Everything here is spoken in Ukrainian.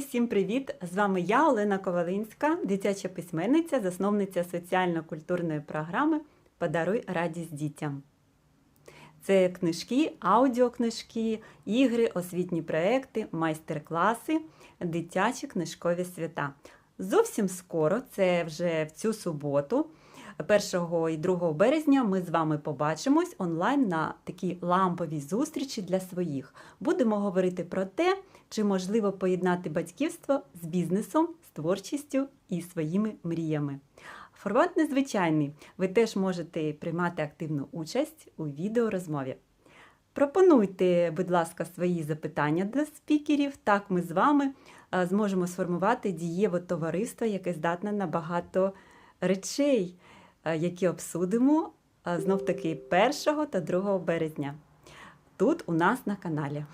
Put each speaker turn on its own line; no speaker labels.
Всім привіт! З вами я, Олена Ковалинська, дитяча письменниця, засновниця соціально-культурної програми Подаруй радість дітям. Це книжки, аудіокнижки, ігри, освітні проекти, майстер-класи, дитячі книжкові свята. Зовсім скоро, це вже в цю суботу, 1 і 2 березня, ми з вами побачимось онлайн на такій ламповій зустрічі для своїх. Будемо говорити про те, чи можливо поєднати батьківство з бізнесом, з творчістю і своїми мріями. Формат незвичайний. Ви теж можете приймати активну участь у відеорозмові. Пропонуйте, будь ласка, свої запитання до спікерів. Так ми з вами е, зможемо сформувати дієве товариство, яке здатне на багато речей, які обсудимо знов таки 1 та 2 березня. Тут у нас на каналі.